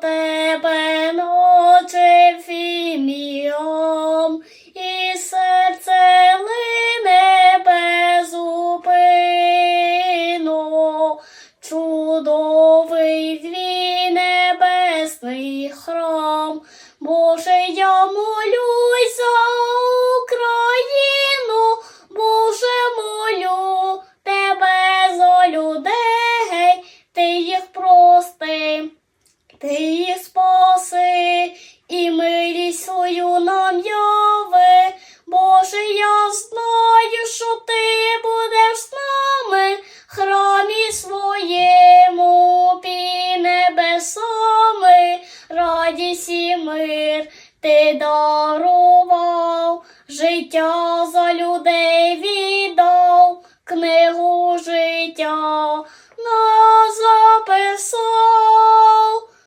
тебе ночі фіміам, і серце лине безупину, чудовий твій небесний храм. Боже, я ти спаси, і милість свою нам яви. Боже, я знаю, що ти будеш з нами, храмі своєму під небесами, радість і мир ти дарував, життя за людей віддав, книгу життя